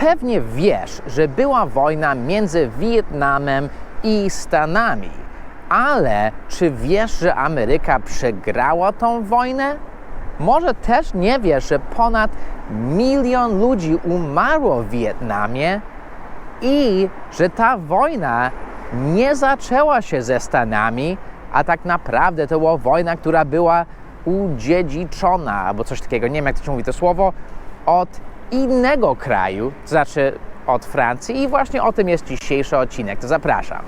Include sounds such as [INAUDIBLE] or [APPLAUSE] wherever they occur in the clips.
Pewnie wiesz, że była wojna między Wietnamem i Stanami, ale czy wiesz, że Ameryka przegrała tą wojnę? Może też nie wiesz, że ponad milion ludzi umarło w Wietnamie i że ta wojna nie zaczęła się ze Stanami, a tak naprawdę to była wojna, która była udziedziczona, albo coś takiego, nie wiem jak to się mówi to słowo, od innego kraju, to znaczy od Francji i właśnie o tym jest dzisiejszy odcinek, to zapraszam.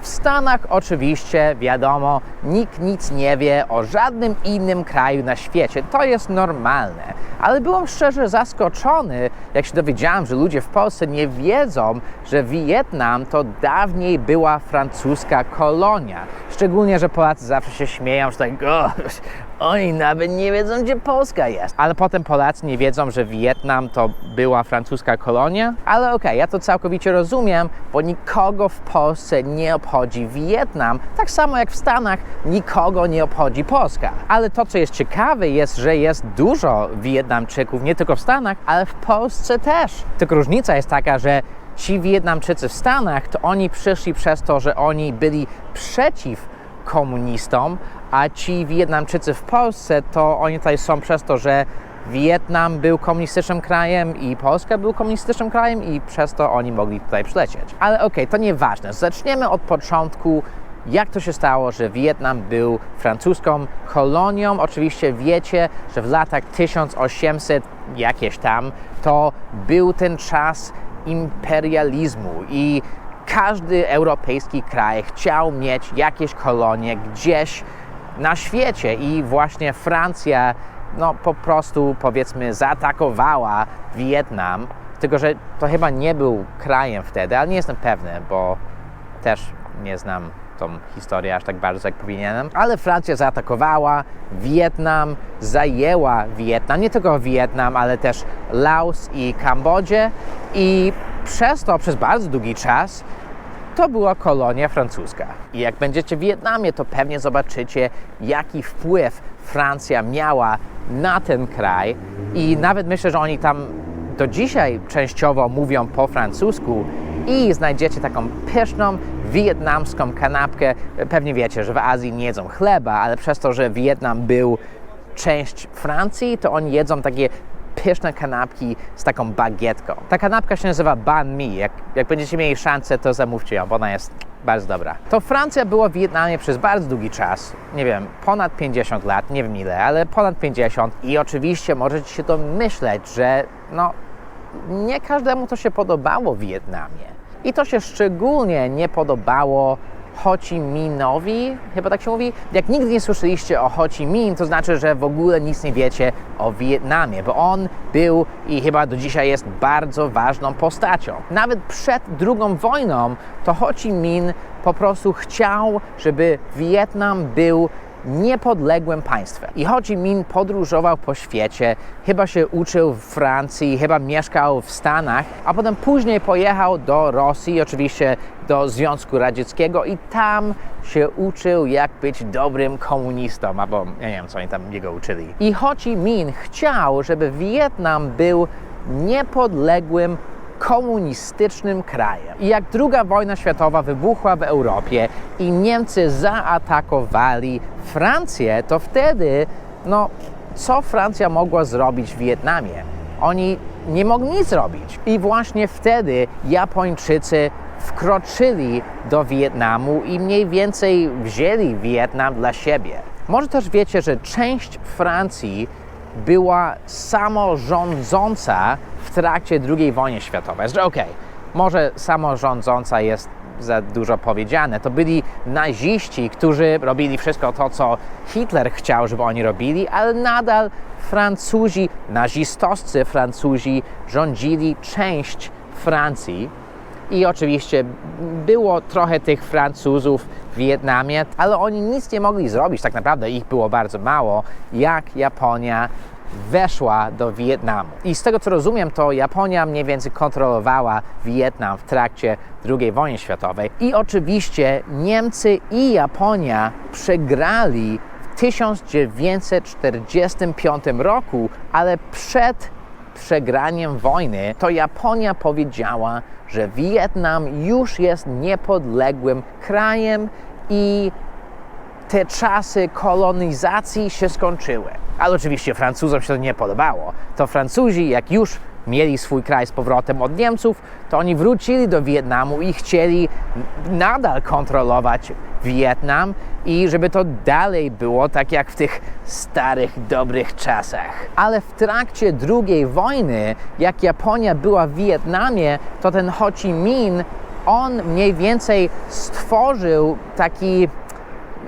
W Stanach oczywiście, wiadomo, nikt nic nie wie o żadnym innym kraju na świecie. To jest normalne. Ale byłem szczerze zaskoczony, jak się dowiedziałem, że ludzie w Polsce nie wiedzą, że Wietnam to dawniej była francuska kolonia. Szczególnie, że Polacy zawsze się śmieją, że tak, oni nawet nie wiedzą, gdzie Polska jest. Ale potem Polacy nie wiedzą, że Wietnam to była francuska kolonia. Ale okej, ja to całkowicie rozumiem, bo nikogo w Polsce nie obchodzi Wietnam, tak samo jak w Stanach nikogo nie obchodzi Polska. Ale to, co jest ciekawe, jest, że jest dużo Wietnamczyków, nie tylko w Stanach, ale w Polsce też. Tylko różnica jest taka, że ci Wietnamczycy w Stanach, to oni przyszli przez to, że oni byli przeciw komunistom, a ci Wietnamczycy w Polsce, to oni tutaj są przez to, że Wietnam był komunistycznym krajem i Polska był komunistycznym krajem i przez to oni mogli tutaj przylecieć. Ale okej, to nieważne. Zaczniemy od początku. Jak to się stało, że Wietnam był francuską kolonią? Oczywiście wiecie, że w latach 1800 jakieś tam to był ten czas imperializmu i każdy europejski kraj chciał mieć jakieś kolonie gdzieś na świecie i właśnie Francja no po prostu powiedzmy zaatakowała Wietnam, tylko że to chyba nie był krajem wtedy, ale nie jestem pewny, bo też nie znam tą historię aż tak bardzo jak powinienem. Ale Francja zaatakowała Wietnam, zajęła Wietnam, nie tylko Wietnam, ale też Laos i Kambodżę i przez to, przez bardzo długi czas to była kolonia francuska. I jak będziecie w Wietnamie, to pewnie zobaczycie, jaki wpływ Francja miała na ten kraj. I nawet myślę, że oni tam do dzisiaj częściowo mówią po francusku i znajdziecie taką pyszną wietnamską kanapkę. Pewnie wiecie, że w Azji nie jedzą chleba, ale przez to, że Wietnam był część Francji, to oni jedzą takie pyszne kanapki z taką bagietką. Ta kanapka się nazywa banh mi. Jak, jak będziecie mieli szansę, to zamówcie ją, bo ona jest bardzo dobra. To Francja była w Wietnamie przez bardzo długi czas. Nie wiem, ponad 50 lat, nie wiem ile, ale ponad 50. I oczywiście możecie się domyśleć, że no, nie każdemu to się podobało w Wietnamie. I to się szczególnie nie podobało Ho Chi Minhowi, chyba tak się mówi. Jak nigdy nie słyszeliście o Ho Chi Minh, to znaczy, że w ogóle nic nie wiecie o Wietnamie, bo on był i chyba do dzisiaj jest bardzo ważną postacią. Nawet przed II wojną to Ho Chi Minh po prostu chciał, żeby Wietnam był niepodległym państwem. I Ho Chi Minh podróżował po świecie, chyba się uczył w Francji, chyba mieszkał w Stanach, a potem później pojechał do Rosji, oczywiście do Związku Radzieckiego i tam się uczył, jak być dobrym komunistą, albo nie wiem, co oni tam jego uczyli. I Ho Chi Minh chciał, żeby Wietnam był niepodległym komunistycznym krajem. I jak II wojna światowa wybuchła w Europie i Niemcy zaatakowali Francję, to wtedy, no, co Francja mogła zrobić w Wietnamie? Oni nie mogli nic zrobić. I właśnie wtedy Japończycy wkroczyli do Wietnamu i mniej więcej wzięli Wietnam dla siebie. Może też wiecie, że część Francji była samorządząca trakcie II wojny światowej. Że okej, może samorządząca jest za dużo powiedziane. To byli naziści, którzy robili wszystko to, co Hitler chciał, żeby oni robili, ale nadal Francuzi, nazistowscy Francuzi rządzili część Francji. I oczywiście było trochę tych Francuzów w Wietnamie, ale oni nic nie mogli zrobić, tak naprawdę ich było bardzo mało, jak Japonia weszła do Wietnamu. I z tego co rozumiem, to Japonia mniej więcej kontrolowała Wietnam w trakcie II wojny światowej. I oczywiście Niemcy i Japonia przegrali w 1945 roku, ale przed przegraniem wojny, to Japonia powiedziała, że Wietnam już jest niepodległym krajem i te czasy kolonizacji się skończyły. Ale oczywiście Francuzom się to nie podobało. To Francuzi, jak już mieli swój kraj z powrotem od Niemców, to oni wrócili do Wietnamu i chcieli nadal kontrolować Wietnam i żeby to dalej było tak jak w tych starych, dobrych czasach. Ale w trakcie II wojny, jak Japonia była w Wietnamie, to ten Ho Chi Minh, on mniej więcej stworzył taki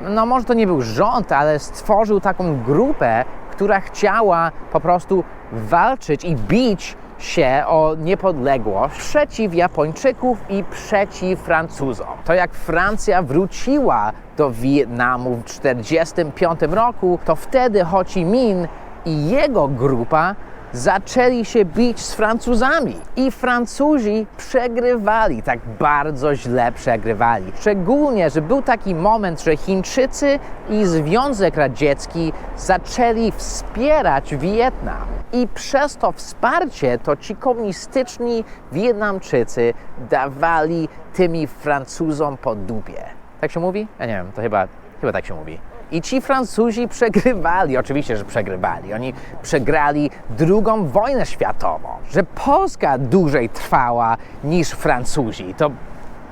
no może to nie był rząd, ale stworzył taką grupę, która chciała po prostu walczyć i bić się o niepodległość przeciw Japończyków i przeciw Francuzom. To jak Francja wróciła do Wietnamu w 1945 roku, to wtedy Ho Chi Minh i jego grupa zaczęli się bić z Francuzami. I Francuzi przegrywali, tak bardzo źle przegrywali. Szczególnie, że był taki moment, że Chińczycy i Związek Radziecki zaczęli wspierać Wietnam. I przez to wsparcie to ci komunistyczni Wietnamczycy dawali tymi Francuzom po dupie. Tak się mówi? Ja nie wiem, to chyba, chyba tak się mówi. I ci Francuzi przegrywali, oczywiście, że przegrywali. Oni przegrali drugą wojnę światową. Że Polska dłużej trwała niż Francuzi. To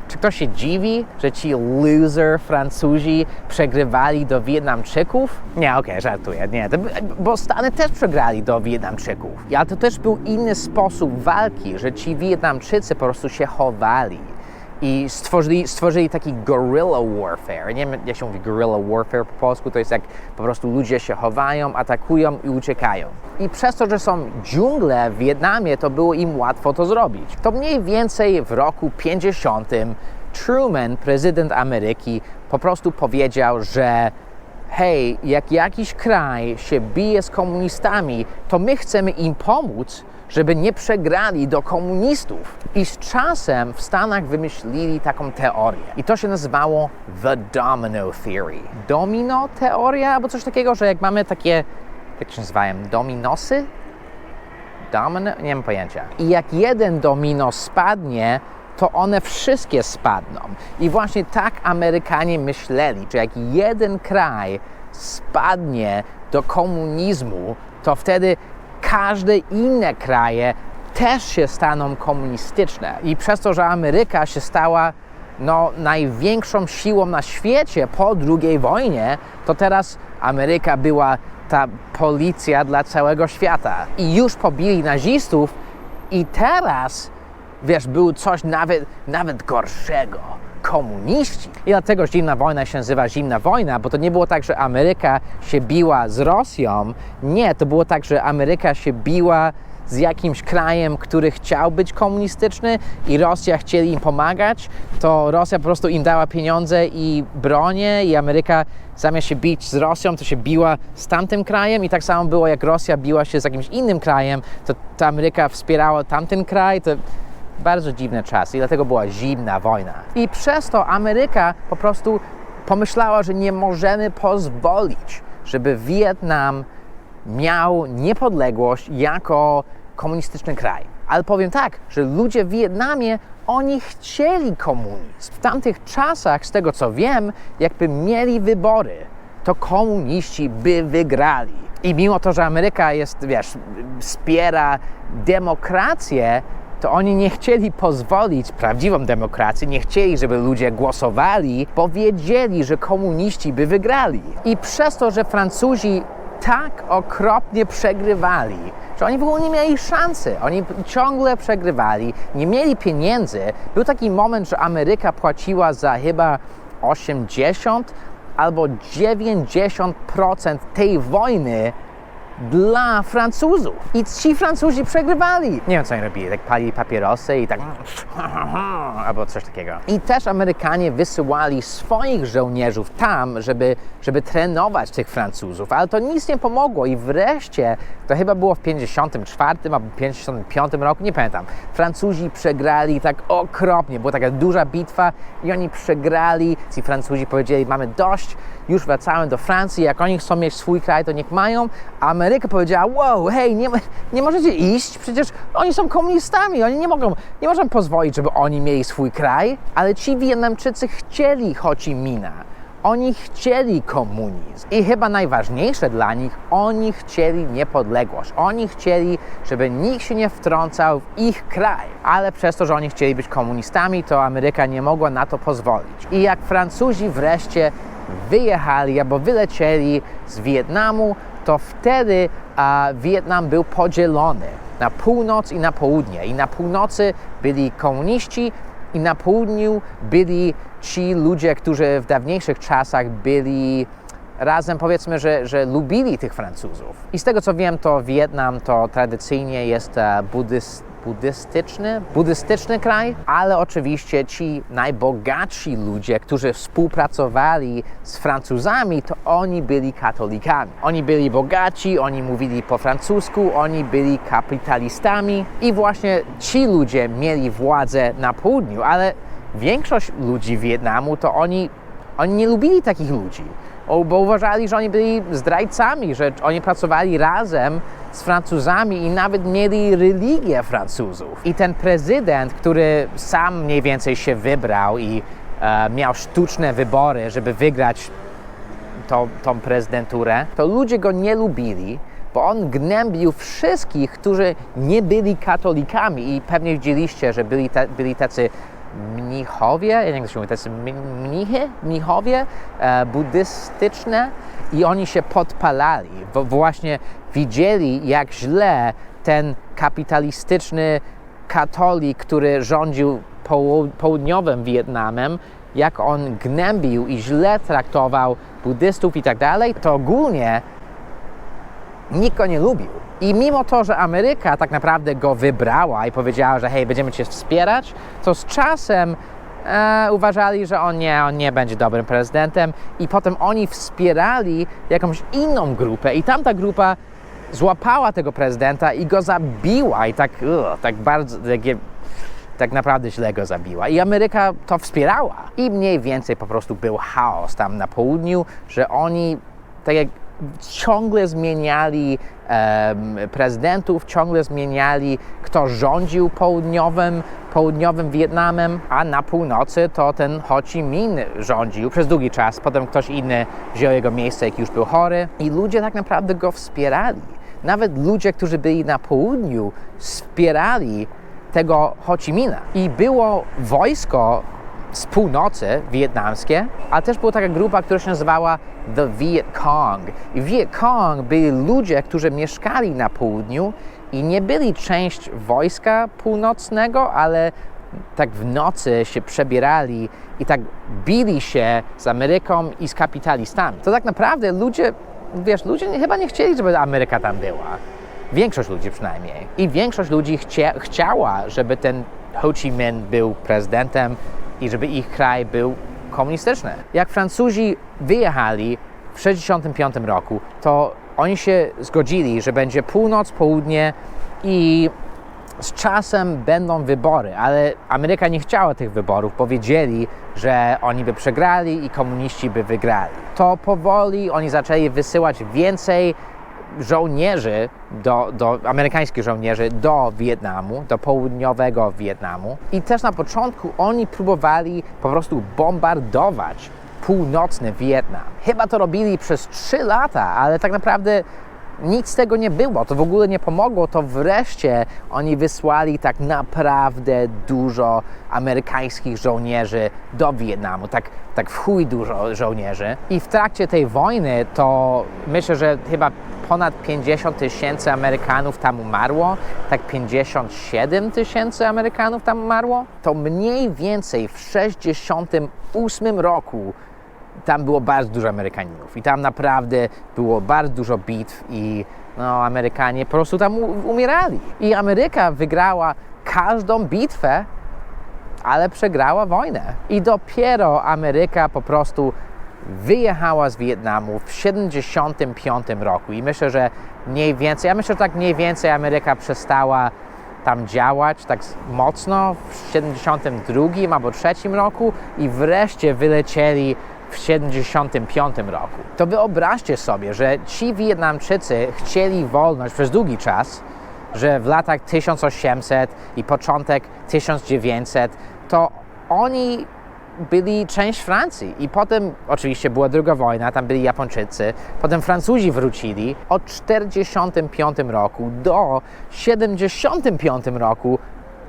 czy ktoś się dziwi, że ci loser Francuzi przegrywali do Wietnamczyków? Nie, okej, żartuję. Nie, to, bo Stany też przegrali do Wietnamczyków. Ale to też był inny sposób walki, że ci Wietnamczycy po prostu się chowali i stworzyli, stworzyli taki guerrilla warfare. Nie wiem, jak się mówi guerrilla warfare po polsku, to jest jak po prostu ludzie się chowają, atakują i uciekają. I przez to, że są dżungle w Wietnamie, to było im łatwo to zrobić. To mniej więcej w roku 50 Truman, prezydent Ameryki, po prostu powiedział, że hej, jak jakiś kraj się bije z komunistami, to my chcemy im pomóc, żeby nie przegrali do komunistów. I z czasem w Stanach wymyślili taką teorię. I to się nazywało The Domino Theory. Domino teoria, albo coś takiego, że jak mamy takie, jak się nazywają, dominosy? Domino? Nie mam pojęcia. I jak jeden domino spadnie, to one wszystkie spadną. I właśnie tak Amerykanie myśleli, że jak jeden kraj spadnie do komunizmu, to wtedy każde inne kraje też się staną komunistyczne. I przez to, że Ameryka się stała no, największą siłą na świecie po II wojnie, to teraz Ameryka była ta policja dla całego świata. I już pobili nazistów i teraz, wiesz, był coś nawet, nawet gorszego. Komuniści. I dlatego zimna wojna się nazywa zimna wojna, bo to nie było tak, że Ameryka się biła z Rosją. Nie, to było tak, że Ameryka się biła z jakimś krajem, który chciał być komunistyczny i Rosja chcieli im pomagać, to Rosja po prostu im dała pieniądze i bronie i Ameryka zamiast się bić z Rosją, to się biła z tamtym krajem i tak samo było jak Rosja biła się z jakimś innym krajem, to, to Ameryka wspierała tamten kraj, to bardzo dziwny czas i dlatego była zimna wojna. I przez to Ameryka po prostu pomyślała, że nie możemy pozwolić, żeby Wietnam miał niepodległość jako komunistyczny kraj. Ale powiem tak, że ludzie w Wietnamie, oni chcieli komunizm. W tamtych czasach, z tego co wiem, jakby mieli wybory, to komuniści by wygrali. I mimo to, że Ameryka jest, wiesz, wspiera demokrację, to oni nie chcieli pozwolić prawdziwą demokracji, nie chcieli, żeby ludzie głosowali, bo wiedzieli, że komuniści by wygrali. I przez to, że Francuzi tak okropnie przegrywali, że oni w ogóle nie mieli szansy. Oni ciągle przegrywali, nie mieli pieniędzy. Był taki moment, że Ameryka płaciła za chyba 80 albo 90% tej wojny dla Francuzów. I ci Francuzi przegrywali. Nie wiem, co oni robili. Tak pali papierosy i tak... [LAUGHS] albo coś takiego. I też Amerykanie wysyłali swoich żołnierzów tam, żeby, żeby trenować tych Francuzów, ale to nic nie pomogło i wreszcie, to chyba było w 54 albo 55 roku, nie pamiętam, Francuzi przegrali tak okropnie. Była taka duża bitwa i oni przegrali. Ci Francuzi powiedzieli, mamy dość, już wracają do Francji, jak oni chcą mieć swój kraj, to niech mają. A Ameryka powiedziała, wow, hej, nie, nie możecie iść, przecież oni są komunistami, oni nie mogą, nie możemy pozwolić, żeby oni mieli swój kraj. Ale ci Wietnamczycy chcieli Ho Chi Mina. Oni chcieli komunizm. I chyba najważniejsze dla nich, oni chcieli niepodległość. Oni chcieli, żeby nikt się nie wtrącał w ich kraj. Ale przez to, że oni chcieli być komunistami, to Ameryka nie mogła na to pozwolić. I jak Francuzi wreszcie wyjechali albo wylecieli z Wietnamu, to wtedy a, Wietnam był podzielony na północ i na południe. I na północy byli komuniści, i na południu byli ci ludzie, którzy w dawniejszych czasach byli razem, powiedzmy, że, że lubili tych Francuzów. I z tego co wiem, to Wietnam to tradycyjnie jest e, buddyst, buddystyczny, buddystyczny kraj, ale oczywiście ci najbogatsi ludzie, którzy współpracowali z Francuzami, to oni byli katolikami. Oni byli bogaci, oni mówili po francusku, oni byli kapitalistami i właśnie ci ludzie mieli władzę na południu, ale większość ludzi Wietnamu to oni, oni nie lubili takich ludzi, bo uważali, że oni byli zdrajcami, że oni pracowali razem z Francuzami i nawet mieli religię Francuzów. I ten prezydent, który sam mniej więcej się wybrał i e, miał sztuczne wybory, żeby wygrać tą, tą prezydenturę, to ludzie go nie lubili, bo on gnębił wszystkich, którzy nie byli katolikami i pewnie widzieliście, że byli, byli tacy mnichowie, ja nie wiem jak to się mówi, tacy mni- mnichy, mnichowie e, buddystyczne i oni się podpalali, bo właśnie widzieli jak źle ten kapitalistyczny katolik, który rządził połu- południowym Wietnamem, jak on gnębił i źle traktował buddystów i tak dalej, to ogólnie nikt go nie lubił. I mimo to, że Ameryka tak naprawdę go wybrała i powiedziała, że hej, będziemy cię wspierać, to z czasem e, uważali, że on nie, on nie będzie dobrym prezydentem i potem oni wspierali jakąś inną grupę i tamta grupa złapała tego prezydenta i go zabiła i tak, ugh, tak bardzo, takie, tak naprawdę źle go zabiła. I Ameryka to wspierała. I mniej więcej po prostu był chaos tam na południu, że oni tak jak ciągle zmieniali prezydentów, ciągle zmieniali, kto rządził południowym, południowym Wietnamem, a na północy to ten Ho Chi Minh rządził przez długi czas. Potem ktoś inny wziął jego miejsce, jak już był chory. I ludzie tak naprawdę go wspierali. Nawet ludzie, którzy byli na południu, wspierali tego Ho Chi Minha. I było wojsko z północy wietnamskie, ale też była taka grupa, która się nazywała The Viet Cong. I Viet Cong byli ludzie, którzy mieszkali na południu i nie byli część wojska północnego, ale tak w nocy się przebierali i tak bili się z Ameryką i z kapitalistami. To tak naprawdę ludzie, wiesz, ludzie chyba nie chcieli, żeby Ameryka tam była. Większość ludzi przynajmniej. I większość ludzi chcia, chciała, żeby ten Ho Chi Minh był prezydentem i żeby ich kraj był komunistyczny. Jak Francuzi wyjechali w 1965 roku, to oni się zgodzili, że będzie północ, południe i z czasem będą wybory, ale Ameryka nie chciała tych wyborów, bo wiedzieli, że oni by przegrali i komuniści by wygrali. To powoli oni zaczęli wysyłać więcej żołnierzy, do, do, amerykańskich żołnierzy do Wietnamu, do południowego Wietnamu. I też na początku oni próbowali po prostu bombardować północny Wietnam. Chyba to robili przez 3 lata, ale tak naprawdę nic z tego nie było, to w ogóle nie pomogło, to wreszcie oni wysłali tak naprawdę dużo amerykańskich żołnierzy do Wietnamu, tak, tak w chuj dużo żołnierzy. I w trakcie tej wojny to myślę, że chyba ponad 50 tysięcy Amerykanów tam umarło, tak 57 tysięcy Amerykanów tam umarło. To mniej więcej w 68 roku tam było bardzo dużo Amerykaninów i tam naprawdę było bardzo dużo bitw i no, Amerykanie po prostu tam umierali. I Ameryka wygrała każdą bitwę, ale przegrała wojnę. I dopiero Ameryka po prostu wyjechała z Wietnamu w 75 roku i myślę, że mniej więcej, ja myślę, że tak mniej więcej Ameryka przestała tam działać tak mocno w 72 albo 3 roku i wreszcie wylecieli w 1975 roku. To wyobraźcie sobie, że ci Wietnamczycy chcieli wolność przez długi czas, że w latach 1800 i początek 1900 to oni byli część Francji i potem oczywiście była druga wojna, tam byli Japończycy, potem Francuzi wrócili. Od 1945 roku do 1975 roku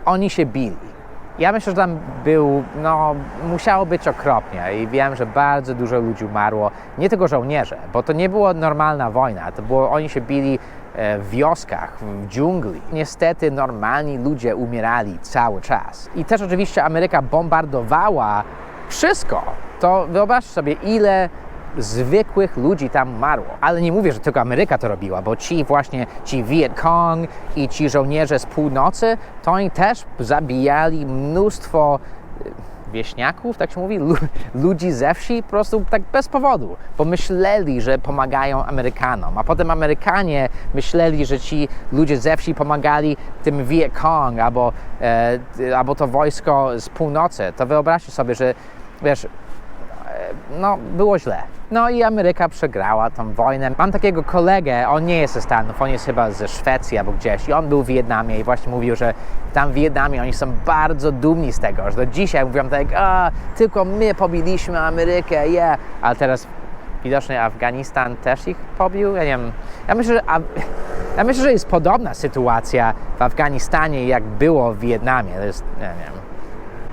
oni się bili. Ja myślę, że tam był, no, musiało być okropnie i wiem, że bardzo dużo ludzi umarło, nie tylko żołnierze, bo to nie była normalna wojna, to było, oni się bili e, w wioskach, w dżungli. Niestety normalni ludzie umierali cały czas. I też oczywiście Ameryka bombardowała wszystko. To wyobraźcie sobie, ile zwykłych ludzi tam marło. Ale nie mówię, że tylko Ameryka to robiła, bo ci właśnie, ci Viet Cong i ci żołnierze z północy, to oni też zabijali mnóstwo y, wieśniaków, tak się mówi, Lu- ludzi ze wsi po prostu tak bez powodu, bo myśleli, że pomagają Amerykanom, a potem Amerykanie myśleli, że ci ludzie ze wsi pomagali tym Viet Cong albo, e, albo to wojsko z północy. To wyobraźcie sobie, że wiesz, no, było źle. No i Ameryka przegrała tą wojnę. Mam takiego kolegę, on nie jest ze Stanów, on jest chyba ze Szwecji albo gdzieś i on był w Wietnamie i właśnie mówił, że tam w Wietnamie oni są bardzo dumni z tego, że do dzisiaj mówią tak, a tylko my pobiliśmy Amerykę, yeah. Ale teraz widocznie Afganistan też ich pobił, ja nie wiem. Ja myślę, że, ja myślę, że jest podobna sytuacja w Afganistanie jak było w Wietnamie. To jest, ja nie wiem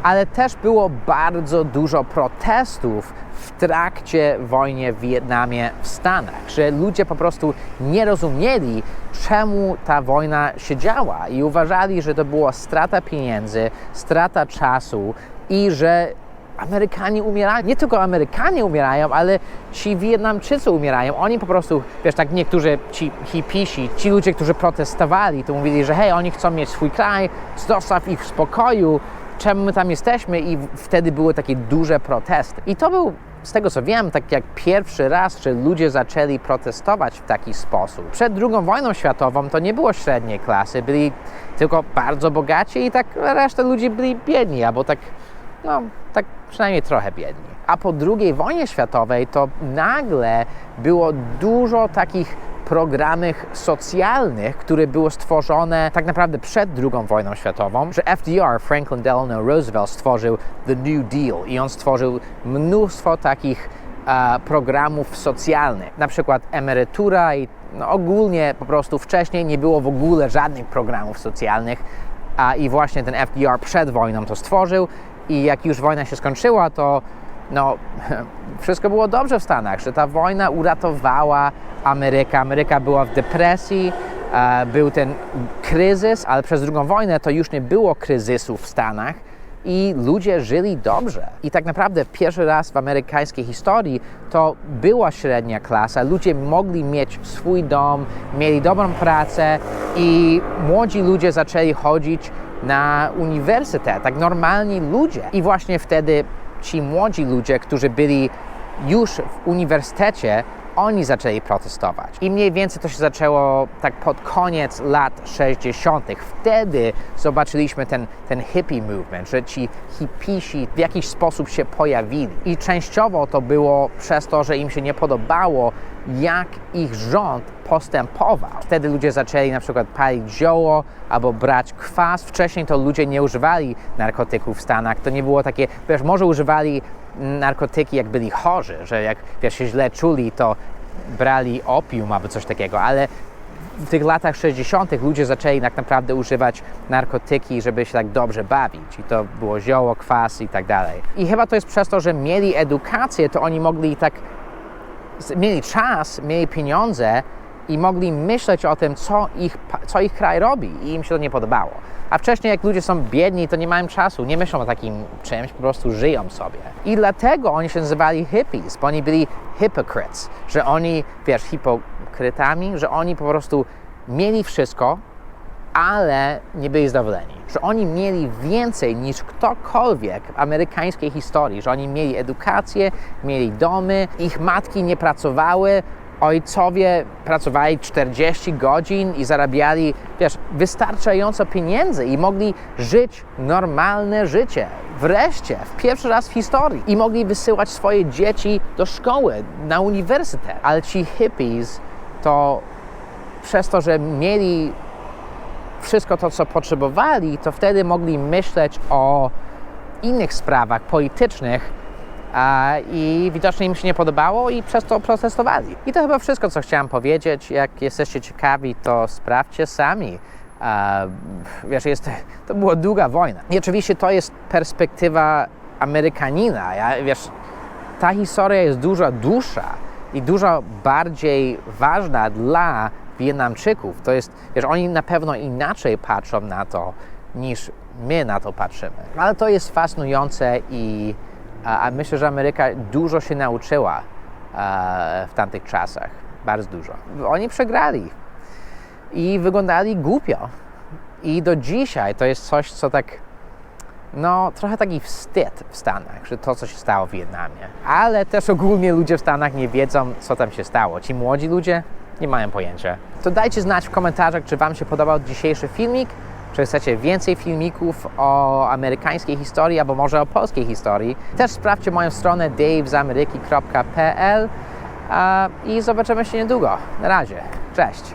ale też było bardzo dużo protestów w trakcie wojny w Wietnamie w Stanach, że ludzie po prostu nie rozumieli, czemu ta wojna się działa i uważali, że to była strata pieniędzy, strata czasu i że Amerykanie umierają. Nie tylko Amerykanie umierają, ale ci Wietnamczycy umierają. Oni po prostu, wiesz, tak niektórzy ci hipisi, ci ludzie, którzy protestowali, to mówili, że hej, oni chcą mieć swój kraj, zostaw ich w spokoju, czemu my tam jesteśmy i wtedy były takie duże protesty. I to był, z tego co wiem, tak jak pierwszy raz, że ludzie zaczęli protestować w taki sposób. Przed II wojną światową to nie było średniej klasy, byli tylko bardzo bogaci i tak reszta ludzi byli biedni, albo tak, no, tak przynajmniej trochę biedni. A po II wojnie światowej to nagle było dużo takich programów socjalnych, które były stworzone tak naprawdę przed II wojną światową, że FDR, Franklin Delano Roosevelt, stworzył The New Deal i on stworzył mnóstwo takich e, programów socjalnych, na przykład emerytura i no, ogólnie po prostu wcześniej nie było w ogóle żadnych programów socjalnych, a i właśnie ten FDR przed wojną to stworzył i jak już wojna się skończyła, to no, [LAUGHS] wszystko było dobrze w Stanach, że ta wojna uratowała Amerykę. Ameryka była w depresji, e, był ten kryzys, ale przez drugą wojnę to już nie było kryzysu w Stanach i ludzie żyli dobrze. I tak naprawdę pierwszy raz w amerykańskiej historii to była średnia klasa. Ludzie mogli mieć swój dom, mieli dobrą pracę i młodzi ludzie zaczęli chodzić na uniwersytet, tak normalni ludzie. I właśnie wtedy ci młodzi ludzie, którzy byli już w uniwersytecie, oni zaczęli protestować. I mniej więcej to się zaczęło tak pod koniec lat 60. Wtedy zobaczyliśmy ten, ten hippie movement, że ci hipisi w jakiś sposób się pojawili. I częściowo to było przez to, że im się nie podobało, jak ich rząd postępował. Wtedy ludzie zaczęli na przykład palić zioło albo brać kwas. Wcześniej to ludzie nie używali narkotyków w Stanach. To nie było takie, wiesz, może używali narkotyki jak byli chorzy, że jak wiesz, się źle czuli, to brali opium albo coś takiego, ale w tych latach 60. ludzie zaczęli tak naprawdę używać narkotyki, żeby się tak dobrze bawić. I to było zioło, kwas i tak dalej. I chyba to jest przez to, że mieli edukację, to oni mogli tak mieli czas, mieli pieniądze i mogli myśleć o tym, co ich, co ich kraj robi i im się to nie podobało. A wcześniej, jak ludzie są biedni, to nie mają czasu, nie myślą o takim czymś, po prostu żyją sobie. I dlatego oni się nazywali hippies, bo oni byli hypocrites, że oni, wiesz, hipokrytami, że oni po prostu mieli wszystko, ale nie byli zadowoleni. Że oni mieli więcej niż ktokolwiek w amerykańskiej historii, że oni mieli edukację, mieli domy, ich matki nie pracowały, ojcowie pracowali 40 godzin i zarabiali, wiesz, wystarczająco pieniędzy i mogli żyć normalne życie. Wreszcie, w pierwszy raz w historii. I mogli wysyłać swoje dzieci do szkoły, na uniwersytet. Ale ci hippies to przez to, że mieli wszystko to, co potrzebowali, to wtedy mogli myśleć o innych sprawach politycznych i widocznie im się nie podobało i przez to protestowali. I to chyba wszystko, co chciałem powiedzieć. Jak jesteście ciekawi, to sprawdźcie sami. Wiesz, jest, to była długa wojna. I oczywiście to jest perspektywa Amerykanina. Ja, wiesz, ta historia jest dużo dłuższa i dużo bardziej ważna dla Wietnamczyków. To jest, wiesz, oni na pewno inaczej patrzą na to, niż my na to patrzymy. Ale to jest fascynujące i a, myślę, że Ameryka dużo się nauczyła e, w tamtych czasach. Bardzo dużo. Oni przegrali i wyglądali głupio. I do dzisiaj to jest coś, co tak no, trochę taki wstyd w Stanach, że to, co się stało w Wietnamie. Ale też ogólnie ludzie w Stanach nie wiedzą, co tam się stało. Ci młodzi ludzie nie mają pojęcia. To dajcie znać w komentarzach, czy Wam się podobał dzisiejszy filmik, czy chcecie więcej filmików o amerykańskiej historii, albo może o polskiej historii. Też sprawdźcie moją stronę davezameryki.pl a- i zobaczymy się niedługo. Na razie. Cześć!